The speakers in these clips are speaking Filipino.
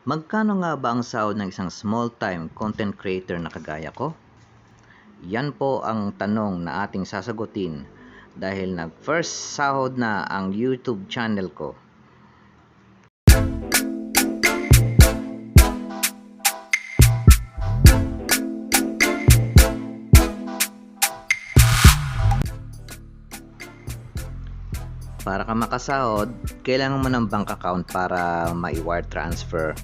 Magkano nga ba ang sahod ng isang small-time content creator na kagaya ko? Yan po ang tanong na ating sasagutin dahil nag-first sahod na ang YouTube channel ko. Para ka makasahod, kailangan mo ng bank account para ma-wire transfer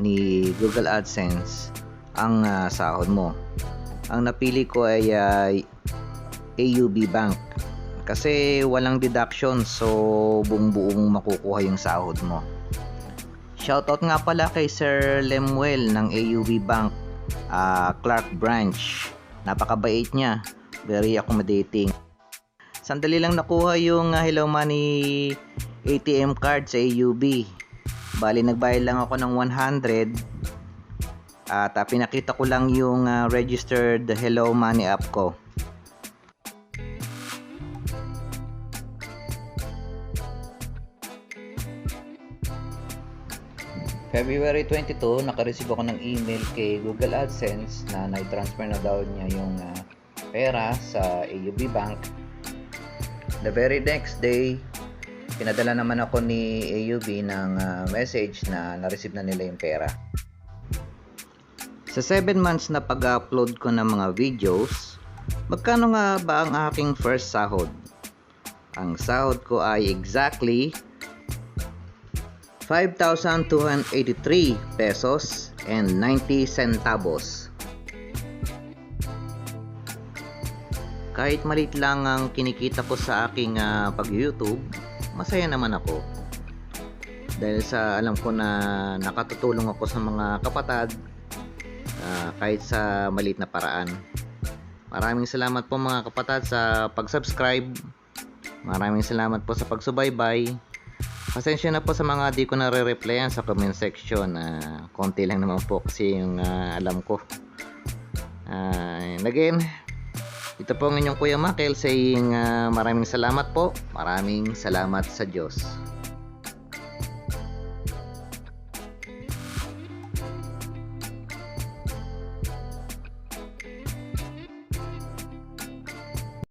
ni Google AdSense ang ah, sahod mo. Ang napili ko ay ah, AUB Bank kasi walang deduction so buong buong makukuha yung sahod mo. Shoutout nga pala kay Sir Lemuel ng AUB Bank ah, Clark Branch. Napakabait niya. Very accommodating. Sandali lang nakuha yung ah, Hello Money ATM card sa AUB. Bali, nagbayad lang ako ng 100 at ah, pinakita ko lang yung ah, registered Hello Money app ko. February 22, nakareceive ako ng email kay Google AdSense na nai-transfer na daw niya yung ah, pera sa AUB Bank The very next day, pinadala naman ako ni AUB ng ah, message na na-receive na nila yung pera. Sa 7 months na pag-upload ko ng mga videos, magkano nga ba ang aking first sahod? Ang sahod ko ay exactly 5,283 pesos and 90 centavos. Kahit malit lang ang kinikita ko sa aking ah, pag-YouTube, masaya naman ako. Dahil sa alam ko na nakatutulong ako sa mga kapatid ah, kahit sa maliit na paraan. Maraming salamat po mga kapatid sa pag-subscribe. Maraming salamat po sa pagsubaybay. Pasensya na po sa mga di ko nare-replyan sa comment section. Ah, konti lang naman po kasi yung ah, alam ko. Ah, and again, ito po ang inyong Kuya Makel saying ah, maraming salamat po. Maraming salamat sa Diyos.